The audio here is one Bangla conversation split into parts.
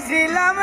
বুঝিলাম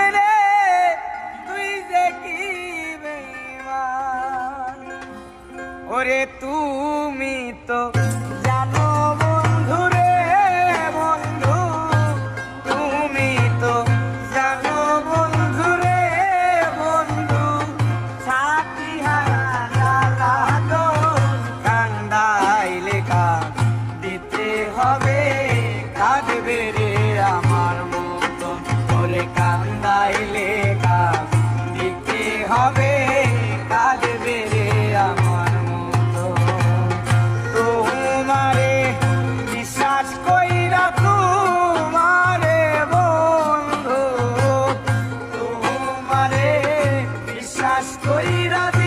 বিশ্বাস কইরা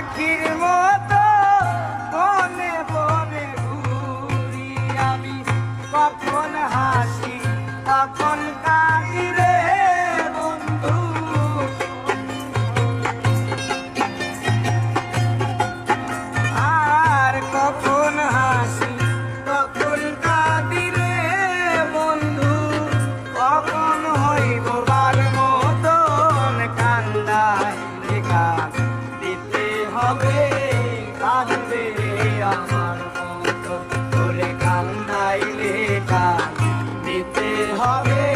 পাখির মতো বনে বনে ঘুরি আমি। কখন হাসি, কখন কাঁদি রে বন্ধু। আর কখন হাসি, কখন কাঁদি বন্ধু। কখন হইব বার মতন কান্দায় হবে কাঁদবে আমার মতো করে কান্দাইলে কান দিতে হবে।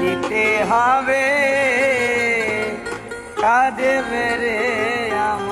দিতে হবে। কাঁদে আম